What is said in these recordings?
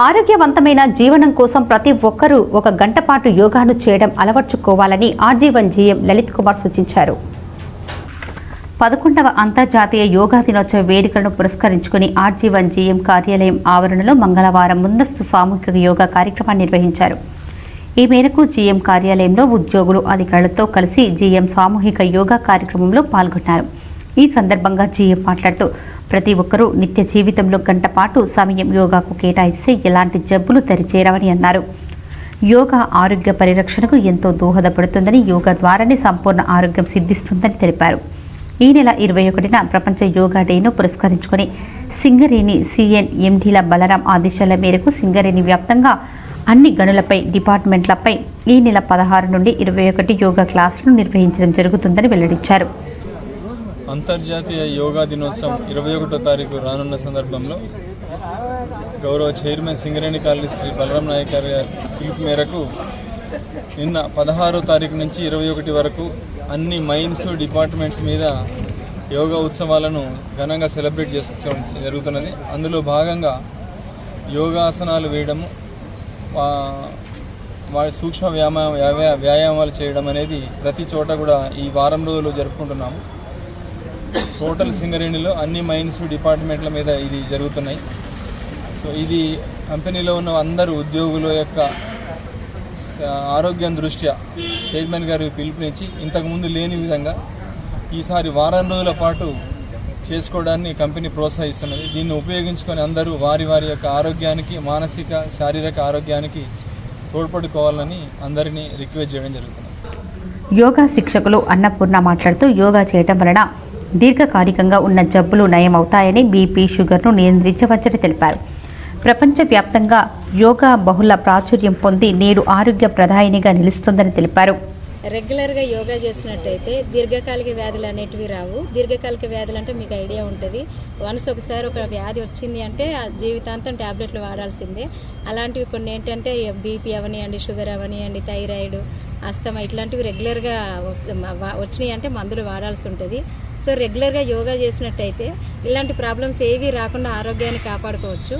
ఆరోగ్యవంతమైన జీవనం కోసం ప్రతి ఒక్కరూ ఒక గంట పాటు యోగాను చేయడం అలవర్చుకోవాలని ఆర్జీవన్ జీఎం లలిత్ కుమార్ సూచించారు. పదకొండవ అంతర్జాతీయ యోగా దినోత్సవ వేడుకలను పురస్కరించుకుని ఆర్జీవన్ జీఎం కార్యాలయం ఆవరణలో మంగళవారం ముందస్తు సామూహిక యోగా కార్యక్రమాన్ని నిర్వహించారు. ఈ మేరకు జీఎం కార్యాలయంలో ఉద్యోగులు అధికారులతో కలిసి జీఎం సామూహిక యోగా కార్యక్రమంలో పాల్గొన్నారు. ఈ సందర్భంగా జీఎం మాట్లాడుతూ ప్రతి ఒక్కరూ నిత్య జీవితంలో గంట పాటు సమయం యోగాకు కేటాయిస్తే ఎలాంటి జబ్బులు తెరిచేరవని అన్నారు. యోగా ఆరోగ్య పరిరక్షణకు ఎంతో దోహదపడుతుందని యోగా ద్వారానే సంపూర్ణ ఆరోగ్యం సిద్ధిస్తుందని తెలిపారు. ఈ నెల ఇరవై ఒకటిన ప్రపంచ యోగా డేను పురస్కరించుకొని సింగరేణి సిఎన్ ఎండీల బలరాం ఆదేశాల మేరకు సింగరేణి వ్యాప్తంగా అన్ని గనులపై డిపార్ట్మెంట్లపై ఈ నెల పదహారు నుండి ఇరవై ఒకటి యోగా క్లాసులను నిర్వహించడం జరుగుతుందని వెల్లడించారు. అంతర్జాతీయ యోగా దినోత్సవం ఇరవై ఒకటో తారీఖు రానున్న సందర్భంలో గౌరవ చైర్మన్ సింగరేణి కాలనీ శ్రీ బలరాం నాయక్ గారి పిలుపు మేరకు నిన్న పదహారో తారీఖు నుంచి ఇరవై ఒకటి వరకు అన్ని మైన్స్ డిపార్ట్మెంట్స్ మీద యోగా ఉత్సవాలను ఘనంగా సెలబ్రేట్ చేసుకోవడం జరుగుతున్నది. అందులో భాగంగా యోగాసనాలు వేయడము వారి సూక్ష్మ వ్యాయామ వ్యాయామాలు చేయడం అనేది ప్రతి చోట కూడా ఈ వారం రోజులు జరుపుకుంటున్నాము. టోటల్ సింగరేణిలో అన్ని మైన్స్ డిపార్ట్మెంట్ల మీద ఇది జరుగుతున్నాయి. సో ఇది కంపెనీలో ఉన్న అందరు ఉద్యోగుల యొక్క ఆరోగ్యం దృష్ట్యా చైర్మన్ గారు పిలుపునిచ్చి ఇంతకుముందు లేని విధంగా ఈసారి వారం రోజుల పాటు చేసుకోవడాన్ని కంపెనీ ప్రోత్సహిస్తున్నది. దీన్ని ఉపయోగించుకొని అందరూ వారి వారి యొక్క ఆరోగ్యానికి మానసిక శారీరక ఆరోగ్యానికి తోడ్పడుకోవాలని అందరినీ రిక్వెస్ట్ చేయడం జరుగుతుంది. యోగా శిక్షకులు అన్నపూర్ణ మాట్లాడుతూ యోగా చేయటం వలన దీర్ఘకాలికంగా ఉన్న జబ్బులు నయమవుతాయని బీపీ షుగర్ను నియంత్రించవచ్చని తెలిపారు. ప్రపంచవ్యాప్తంగా యోగా బహుళ ప్రాచుర్యం పొంది నేడు ఆరోగ్య ప్రధాయినిగా నిలుస్తుందని తెలిపారు. రెగ్యులర్గా యోగా చేసినట్టయితే దీర్ఘకాలిక వ్యాధులు అనేటివి రావు. దీర్ఘకాలిక వ్యాధులు అంటే మీకు ఐడియా ఉంటుంది. వన్స్ ఒకసారి ఒక వ్యాధి వచ్చింది అంటే ఆ జీవితాంతం ట్యాబ్లెట్లు వాడాల్సిందే. అలాంటివి కొన్ని ఏంటంటే బీపీ అవనియండి షుగర్ అవనియండి థైరాయిడ్ అస్తమా ఇట్లాంటివి రెగ్యులర్గా వచ్చినాయి అంటే మందులు వాడాల్సి ఉంటుంది. సో రెగ్యులర్గా యోగా చేసినట్టయితే ఇలాంటి ప్రాబ్లమ్స్ ఏవి రాకుండా ఆరోగ్యాన్ని కాపాడుకోవచ్చు.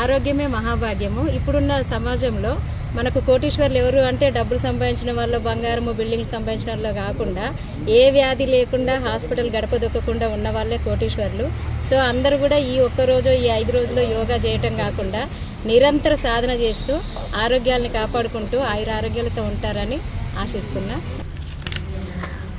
ఆరోగ్యమే మహాభాగ్యము. ఇప్పుడున్న సమాజంలో మనకు కోటీశ్వర్లు ఎవరు అంటే డబ్బులు సంపాదించిన వాళ్ళు బంగారము బిల్డింగ్ సంపాదించిన వాళ్ళు కాకుండా ఏ వ్యాధి లేకుండా హాస్పిటల్ గడప దొక్కకుండా ఉన్న వాళ్ళే కోటీశ్వర్లు. సో అందరూ కూడా ఈ ఒక్క రోజు ఈ ఐదు రోజుల్లో యోగా చేయటం కాకుండా నిరంతర సాధన చేస్తూ ఆరోగ్యాలను కాపాడుకుంటూ ఆయుర ఆరోగ్యాలతో ఉంటారని ఆశిస్తున్నా.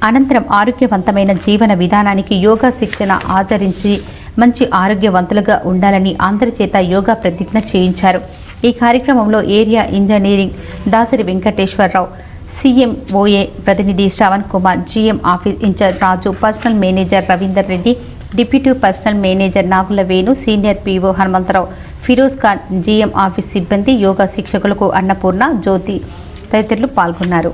అనంతరం ఆరోగ్యవంతమైన జీవన విధానానికి యోగా శిక్షణ ఆచరించి మంచి ఆరోగ్యవంతులుగా ఉండాలని అందరి చేత యోగా ప్రతిజ్ఞ చేయించారు. ఈ కార్యక్రమంలో area engineering Dasari Venkateswararao CMOA ప్రతినిధి Shravan Kumar GM office in charge Raju personnel manager Ravinder Reddy deputy personnel manager Nagula Venu senior PO Hanumantharao Firoz Khan GM office సిబ్బంది యోగా శిక్షకులకు అన్నపూర్ణ జ్యోతి తదితరులు పాల్గొన్నారు.